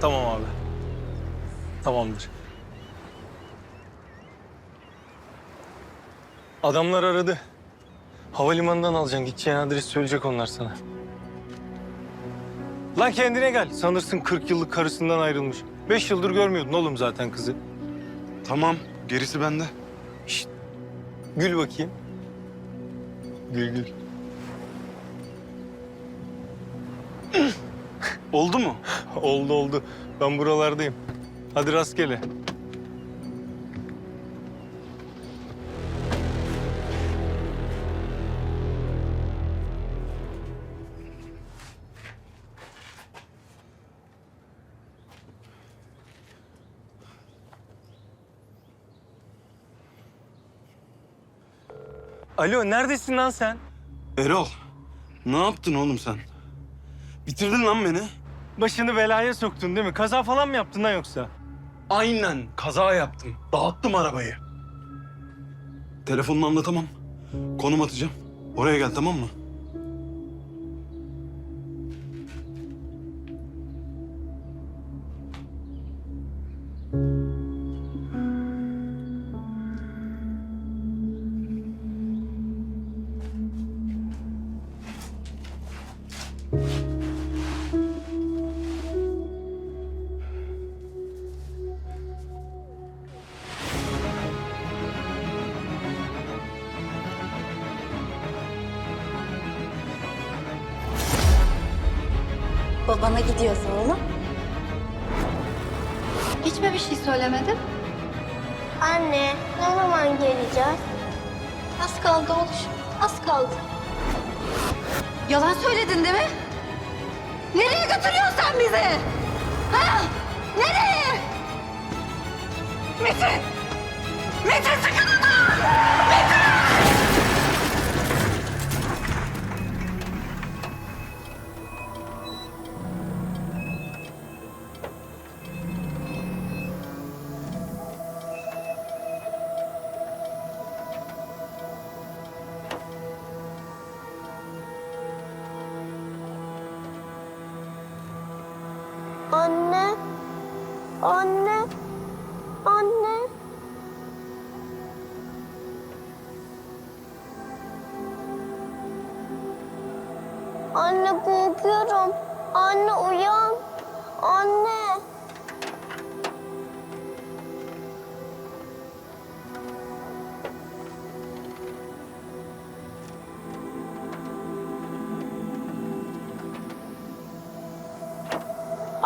Tamam abi. Tamamdır. Adamlar aradı. Havalimanından alacaksın. Gideceğin adresi söyleyecek onlar sana. Lan kendine gel. Sanırsın 40 yıllık karısından ayrılmış. 5 yıldır görmüyordun oğlum zaten kızı. Tamam, gerisi bende. Gül bakayım. Gül gül. Oldu mu? oldu oldu. Ben buralardayım. Hadi rastgele. Alo neredesin lan sen? Erol, ne yaptın oğlum sen? Bitirdin lan beni. Başını belaya soktun değil mi? Kaza falan mı yaptın lan yoksa? Aynen, kaza yaptım. Dağıttım arabayı. Telefonla anlatamam. Konum atacağım. Oraya gel tamam mı? Babana gidiyoruz oğlum. Hiç mi bir şey söylemedin? Anne, ne zaman geleceğiz? Az kaldı oluş. Az kaldı. Yalan söyledin değil mi? Nereye götürüyorsun sen bizi? Ha? Nereye? Metin! Metin sakın dur!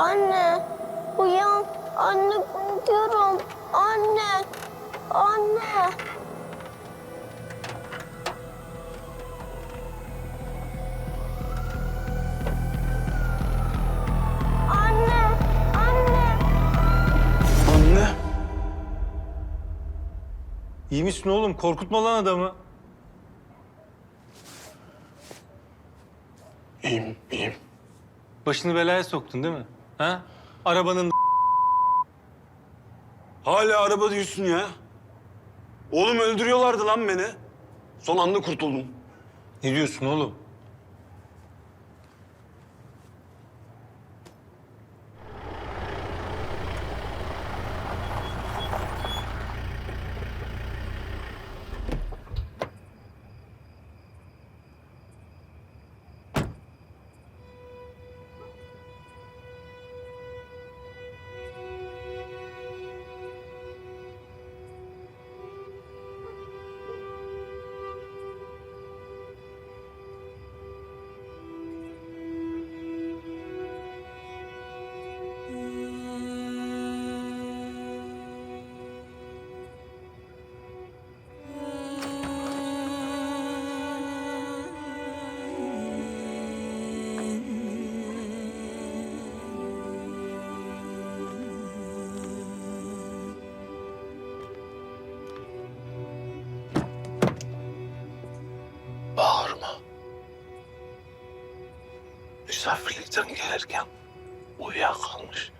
Anne, uyan. Anne korkuyorum. Anne, anne. Anne, anne. Anne. İyi misin oğlum? Korkutma lan adamı. İyiyim, iyiyim. Başını belaya soktun değil mi? Ha? Arabanın Hala araba diyorsun ya. Oğlum öldürüyorlardı lan beni. Son anda kurtuldum. ne diyorsun oğlum? Misafirlikten gelirken uyuyakalmış.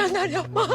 İskender yapma.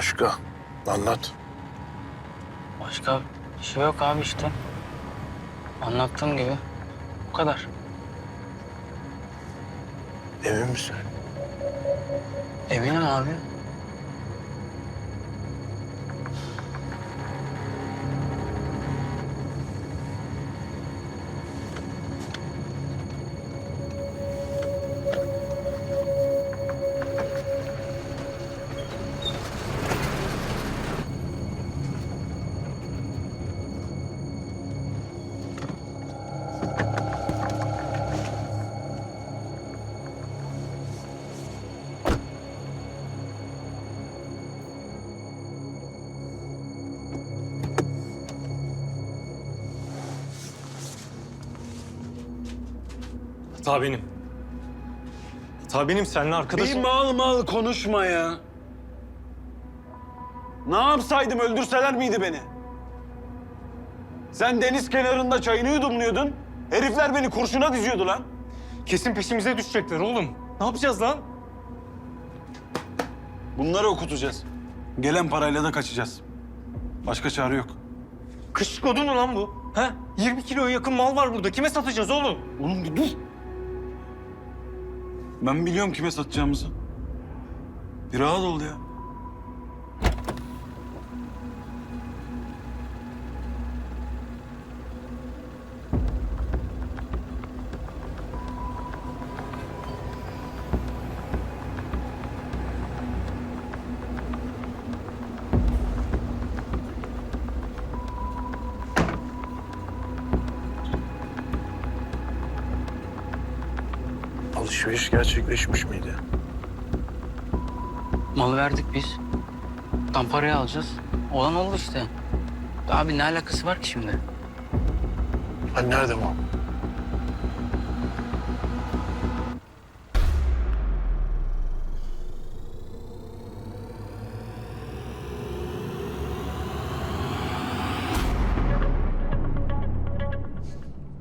Başka? Anlat. Başka bir şey yok abi işte. Anlattığım gibi. Bu kadar. Emin misin? Eminim abi. Hata benim. Hata benim seninle arkadaşım. Bir mal mal konuşma ya. Ne yapsaydım öldürseler miydi beni? Sen deniz kenarında çayını yudumluyordun. Herifler beni kurşuna diziyordu lan. Kesin peşimize düşecekler oğlum. Ne yapacağız lan? Bunları okutacağız. Gelen parayla da kaçacağız. Başka çare yok. Kış kodu mu lan bu? Ha? 20 kiloya yakın mal var burada. Kime satacağız oğlum? Oğlum bir dur. Ben biliyorum kime satacağımızı. Bir rahat ol ya. Alışveriş gerçekleşmiş miydi? Malı verdik biz. Tam parayı alacağız. Olan oldu işte. Abi ne alakası var ki şimdi? Ha nerede bu?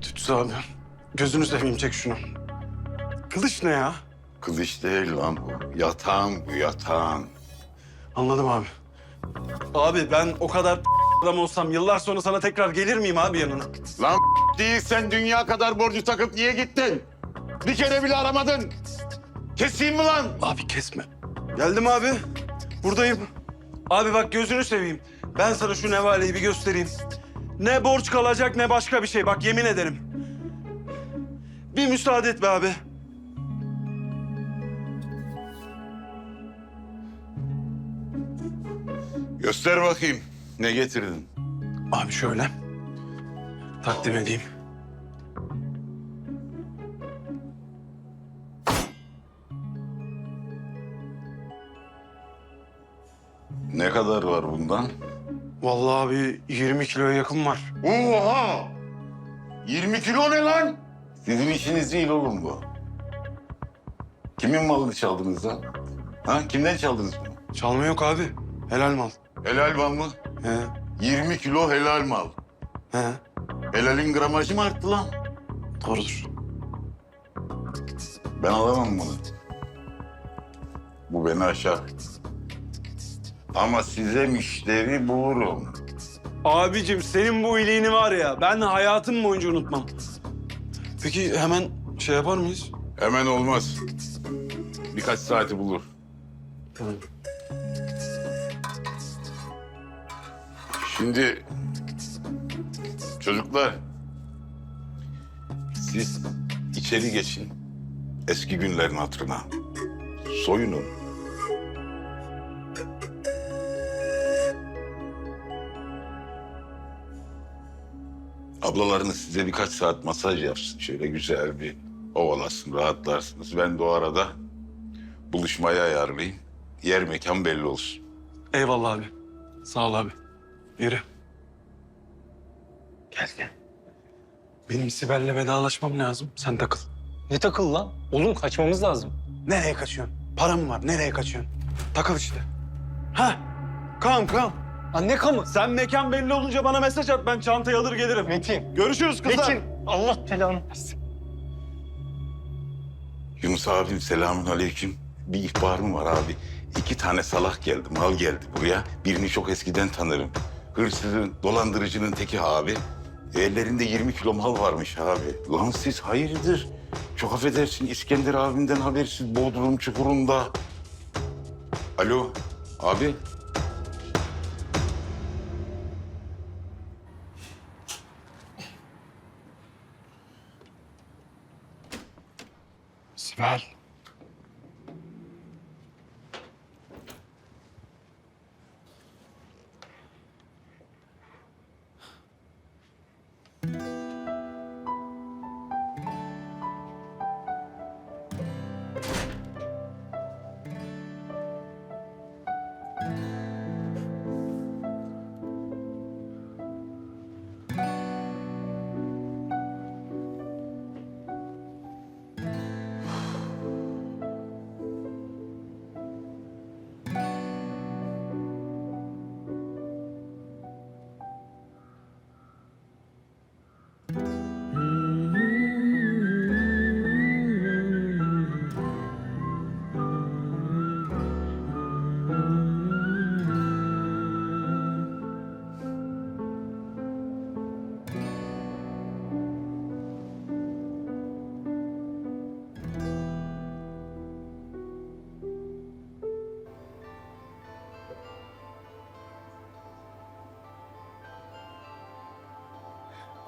Tütsü abi. Gözünü seveyim çek şunu. Kılıç ne ya? Kılıç değil lan bu. Yatağın bu yatağın. Anladım abi. Abi ben o kadar adam olsam yıllar sonra sana tekrar gelir miyim abi yanına? Lan değil sen dünya kadar borcu takıp niye gittin? Bir kere bile aramadın. Keseyim mi lan? Abi kesme. Geldim abi. Buradayım. Abi bak gözünü seveyim. Ben sana şu nevaleyi bir göstereyim. Ne borç kalacak ne başka bir şey. Bak yemin ederim. Bir müsaade et be abi. Göster bakayım. Ne getirdin? Abi şöyle. Takdim edeyim. Ne kadar var bundan? Vallahi abi 20 kiloya yakın var. Oha! 20 kilo ne lan? Sizin işiniz değil oğlum bu. Kimin malını çaldınız lan? Ha? Kimden çaldınız bunu? Çalma yok abi. Helal mal. Helal mal mı? He, 20 kilo helal mal. he. Helalin gramajı mı arttı lan? Doğrudur. Ben alamam bunu. Bu beni aşar. Ama size müşteri bulurum. Abicim senin bu iyiliğini var ya ben hayatım boyunca unutmam. Peki hemen şey yapar mıyız? Hemen olmaz. Birkaç saati bulur. Tamam. Şimdi çocuklar siz içeri geçin. Eski günlerin hatırına. Soyunun. Ablalarınız size birkaç saat masaj yapsın. Şöyle güzel bir ovalasın, rahatlarsınız. Ben de o arada buluşmayı ayarlayayım. Yer mekan belli olsun. Eyvallah abi. Sağ ol abi. Yürü. Gel gel. Benim Sibel'le vedalaşmam lazım. Sen takıl. Ne takıl lan? Oğlum kaçmamız lazım. Nereye kaçıyorsun? Param var. Nereye kaçıyorsun? Takıl işte. Ha? Kam kam. Anne kamı. Sen mekan belli olunca bana mesaj at. Ben çantayı alır gelirim. Metin. Görüşürüz kızlar. Metin. Allah belanı versin. Yunus abim selamün aleyküm. Bir ihbarım var abi. İki tane salak geldi, mal geldi buraya. Birini çok eskiden tanırım. Hırsızın, dolandırıcının teki abi. Ellerinde 20 kilo mal varmış abi. Lan siz hayırdır? Çok affedersin İskender abimden habersiz Bodrum çukurunda. Alo abi. Sibel.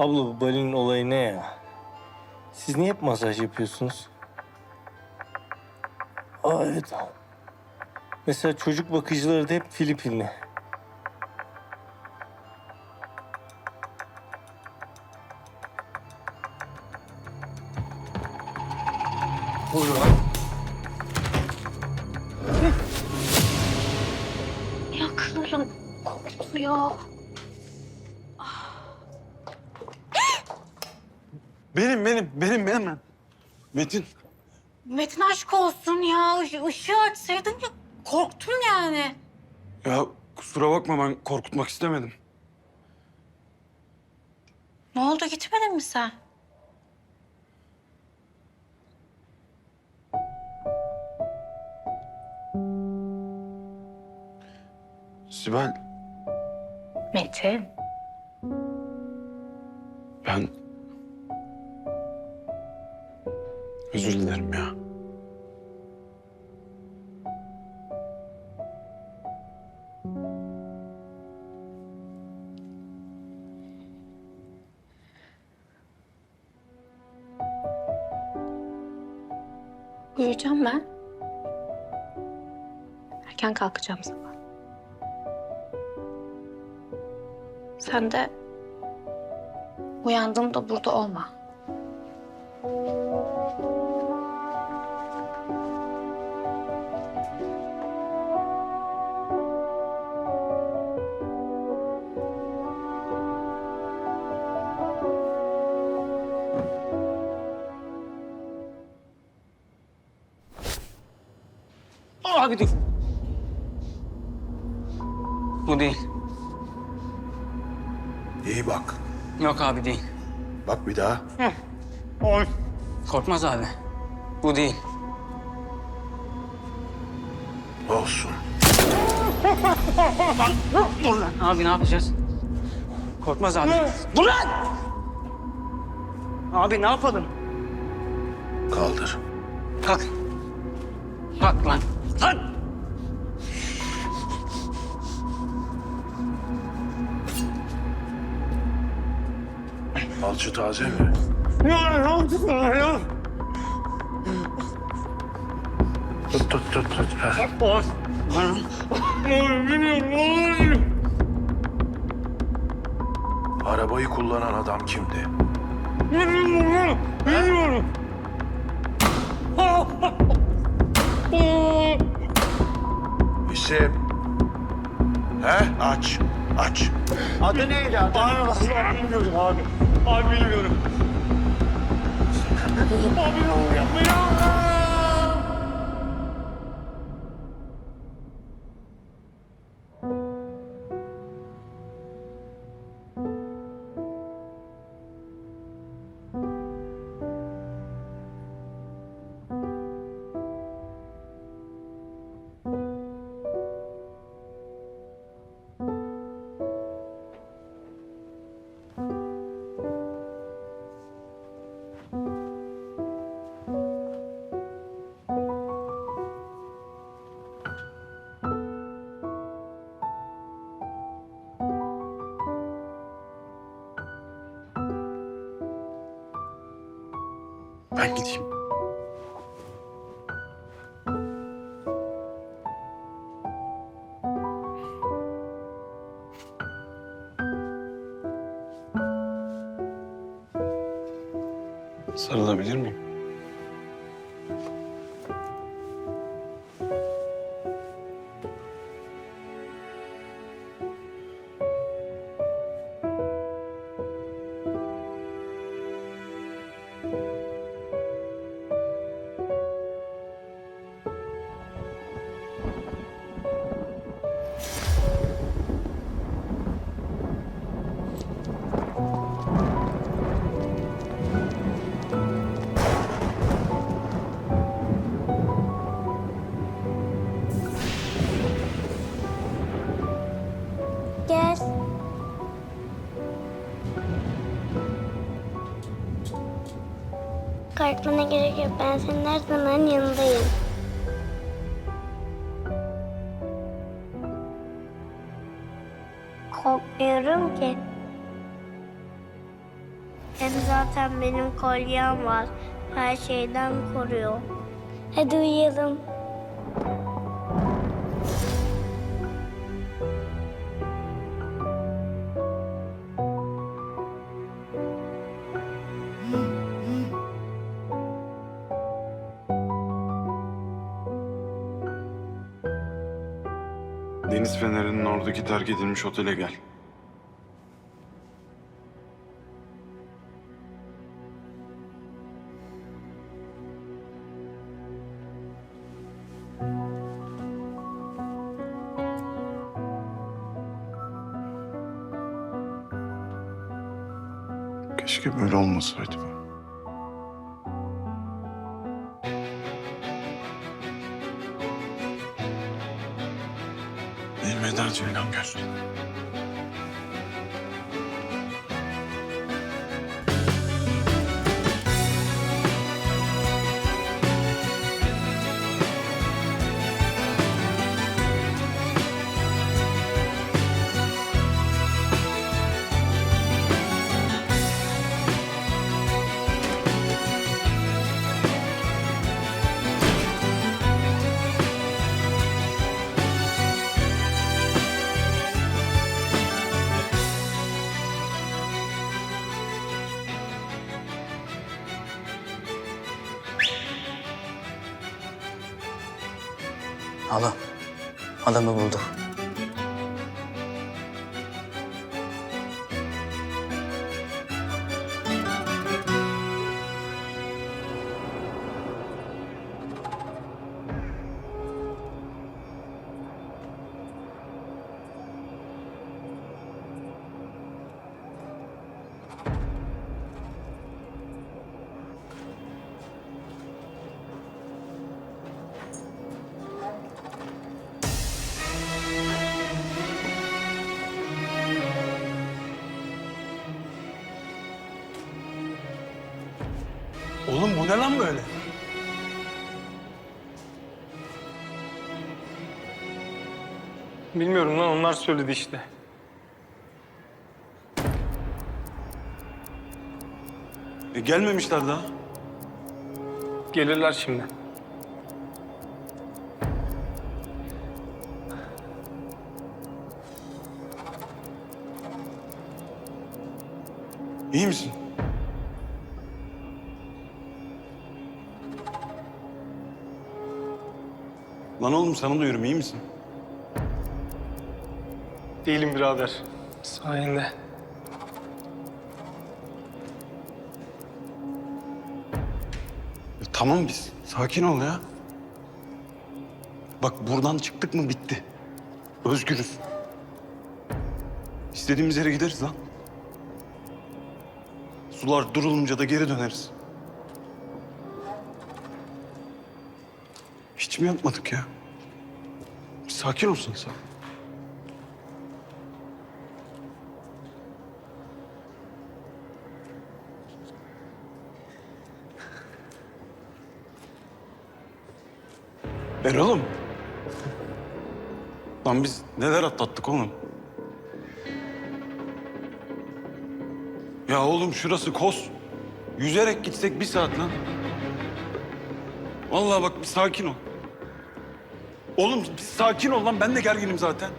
Abla bu balinin olayı ne ya? Siz niye hep masaj yapıyorsunuz? Aa evet. Mesela çocuk bakıcıları da hep Filipinli. Benim benim benim benim ben. Metin. Metin aşk olsun ya. Işı- Işığı açsaydın ya. Korktum yani. Ya kusura bakma ben korkutmak istemedim. Ne oldu gitmedin mi sen? Sibel Metin. ben... Özür dilerim ya. Uyuyacağım ben. Erken kalkacağım sabah. Sen de uyandığımda burada olma. Değil. İyi bak. Yok abi değil. Bak bir daha. Korkmaz abi. Bu değil. Olsun. Dur lan. Abi ne yapacağız? Korkmaz abi. Dur lan! Abi ne yapalım? Kaldır. Kalk. Kalk lan. Lan! Alçı taze mi? Tut tut tut tut. Heh. Arabayı kullanan adam kimdi? İsim. He? Aç. Aç. Adı neydi adı? Abi bilmiyorum abi. Abi bilmiyorum. Abi ne olur yapma ya. Ben gideyim. Korkmana gerek yok. Ben senin her zaman yanındayım. Korkmuyorum ki. Hem zaten benim kolyem var. Her şeyden koruyor. Hadi uyuyalım. Terk edilmiş otele gel. Keşke böyle olmasaydı. Hala. Adamı bulduk. Oğlum bu ne lan böyle? Bilmiyorum lan onlar söyledi işte. E, gelmemişler daha. Gelirler şimdi. İyi misin? Lan oğlum sana duyuyorum iyi misin? Değilim birader. Sayende. E, tamam biz. Sakin ol ya. Bak buradan çıktık mı bitti. Özgürüz. İstediğimiz yere gideriz lan. Sular durulunca da geri döneriz. Mi yapmadık ya? Sakin olsun sen. Erol'um. Lan biz neler atlattık oğlum? Ya oğlum şurası Kos. Yüzerek gitsek bir saat lan. Vallahi bak bir sakin ol. Oğlum bir sakin ol lan ben de gerginim zaten.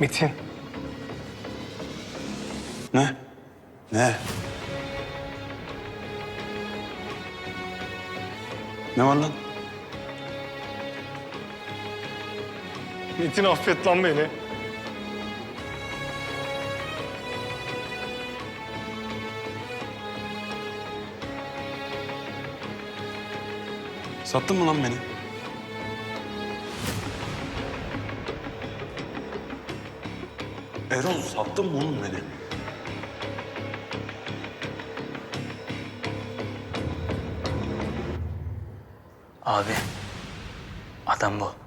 Metin. Ne? Ne? Ne var lan? Metin affet lan beni. Sattın mı lan beni? Erol sattın mı oğlum beni? Abi adam bu.